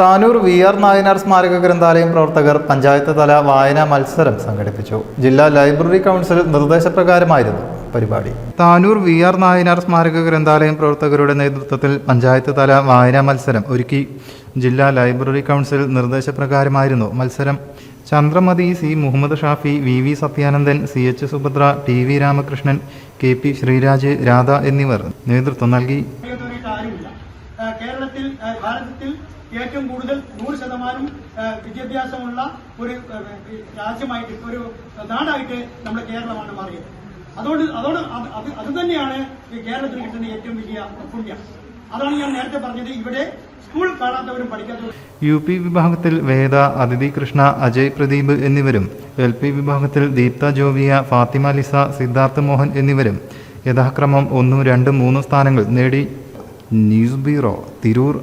Tanur V R Nayanar സ്മാരക ഗ്രന്ഥാലയം പ്രവർത്തകർ പഞ്ചായത്ത് തല വായനാ മത്സരം സംഘടിപ്പിച്ചു. ജില്ലാ ലൈബ്രറി കൗൺസിൽ നിർദ്ദേശപ്രകാരമായിരുന്നു പരിപാടി. താനൂർ വി ആർ നായനാർ സ്മാരക ഗ്രന്ഥാലയം പ്രവർത്തകരുടെ നേതൃത്വത്തിൽ പഞ്ചായത്ത് തല വായനാ മത്സരം ഒരുക്കി. ജില്ലാ ലൈബ്രറി കൗൺസിൽ നിർദ്ദേശപ്രകാരമായിരുന്നു മത്സരം. Chandramathi C Muhammad Shafi V V Sathyanandan C H Subhadra T V Ramakrishnan K P Sreeraj Radha എന്നിവർ നേതൃത്വം നൽകി. കേരളത്തിൽ ഭാരതത്തിൽ ഏറ്റവും കൂടുതൽ നൂറ് ശതമാനം വിദ്യാഭ്യാസമുള്ള ഒരു രാജ്യമായിട്ട് ഒരു നാടായിട്ട് നമ്മുടെ കേരളമാണ് മാറിയത്. അതുകൊണ്ട് അതോട് അത് തന്നെയാണ് കേരളത്തിൽ കിട്ടുന്ന ഏറ്റവും വലിയ പുണ്യം. അതാണ് ഞാൻ നേരത്തെ പറഞ്ഞത്. ഇവിടെ സ്കൂൾ കാണാത്തവരും പഠിക്കാത്തവരും. യു പി വിഭാഗത്തിൽ വേദ അതിഥി കൃഷ്ണ അജയ് പ്രദീപ് എന്നിവരും എൽ പി വിഭാഗത്തിൽ ദീപ്ത ജോവിയ ഫാത്തിമ ലിസ സിദ്ധാർത്ഥ് മോഹൻ എന്നിവരും യഥാക്രമം ഒന്നും രണ്ടും മൂന്നും സ്ഥാനങ്ങൾ നേടി ന്യൂസ് ബ്യൂറോ തിരൂർ.